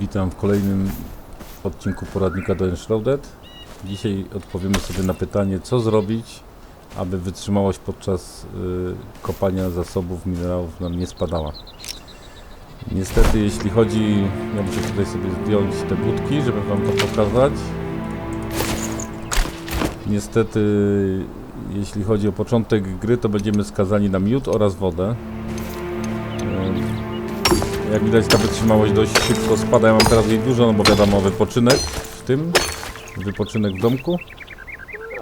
Witam w kolejnym odcinku poradnika do Enshrouded. Dzisiaj odpowiemy sobie na pytanie, co zrobić, aby wytrzymałość podczas y, kopania zasobów minerałów nam nie spadała. Niestety, jeśli chodzi, ja muszę tutaj sobie zdjąć te budki, żeby Wam to pokazać. Niestety, jeśli chodzi o początek gry, to będziemy skazani na miód oraz wodę. Jak widać ta wytrzymałość dość szybko spada. Ja mam teraz jej dużo, no bo wiadomo wypoczynek w tym, wypoczynek w domku.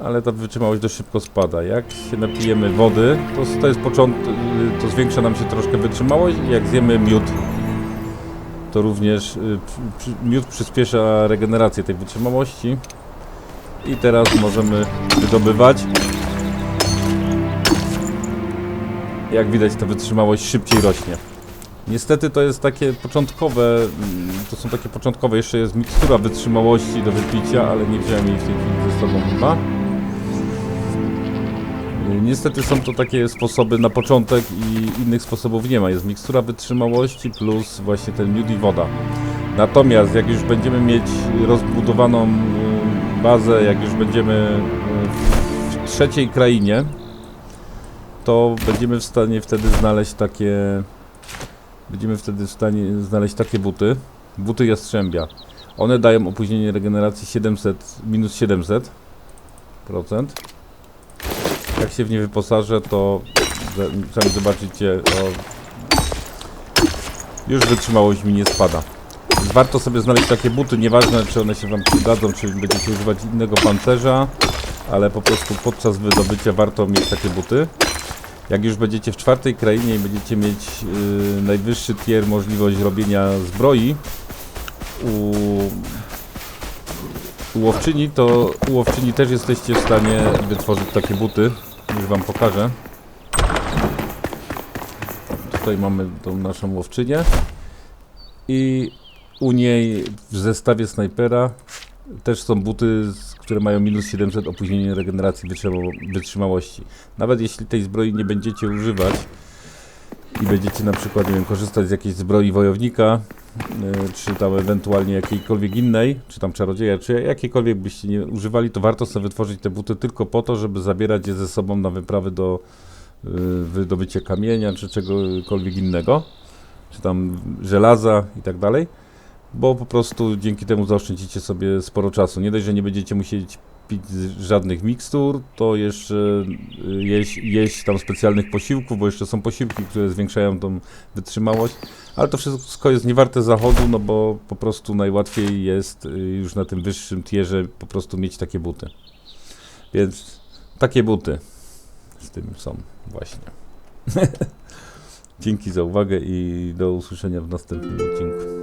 Ale ta wytrzymałość dość szybko spada. Jak się napijemy wody, to, to jest początek, to zwiększa nam się troszkę wytrzymałość. Jak zjemy miód, to również y, miód przyspiesza regenerację tej wytrzymałości. I teraz możemy wydobywać. Jak widać ta wytrzymałość szybciej rośnie. Niestety to jest takie początkowe, mm, to są takie początkowe, jeszcze jest mikstura wytrzymałości do wypicia, ale nie wziąłem jej w tej chwili ze sobą chyba. Y, Niestety są to takie sposoby na początek i innych sposobów nie ma. Jest mikstura wytrzymałości plus właśnie ten miód i woda. Natomiast jak już będziemy mieć rozbudowaną y, bazę, jak już będziemy y, w trzeciej krainie, to będziemy w stanie wtedy znaleźć takie Będziemy wtedy w stanie znaleźć takie buty. Buty jastrzębia. One dają opóźnienie regeneracji 700, minus 700 procent. Jak się w nie wyposażę, to sami zobaczycie, o, już wytrzymałość mi nie spada. Warto sobie znaleźć takie buty, nieważne czy one się Wam przydadzą, czy będziecie używać innego pancerza, ale po prostu podczas wydobycia warto mieć takie buty. Jak już będziecie w czwartej krainie i będziecie mieć y, najwyższy tier możliwość robienia zbroi u, u łowczyni, to u łowczyni też jesteście w stanie wytworzyć takie buty. Już wam pokażę. Tutaj mamy tą naszą łowczynię i u niej w zestawie snajpera też są buty, które mają minus 700 opóźnienie regeneracji wytrzyma- wytrzymałości. Nawet jeśli tej zbroi nie będziecie używać i będziecie na przykład, nie wiem, korzystać z jakiejś zbroi wojownika, y, czy tam ewentualnie jakiejkolwiek innej, czy tam czarodzieja, czy jakiejkolwiek byście nie używali, to warto sobie wytworzyć te buty tylko po to, żeby zabierać je ze sobą na wyprawy do y, wydobycia kamienia, czy czegokolwiek innego, czy tam żelaza i tak dalej bo po prostu dzięki temu zaoszczędzicie sobie sporo czasu. Nie dość, że nie będziecie musieć pić żadnych mikstur, to jeszcze y, jeść, jeść tam specjalnych posiłków, bo jeszcze są posiłki, które zwiększają tą wytrzymałość, ale to wszystko jest niewarte zachodu, no bo po prostu najłatwiej jest y, już na tym wyższym tierze po prostu mieć takie buty. Więc takie buty z tym są właśnie. Dzięki za uwagę i do usłyszenia w następnym odcinku.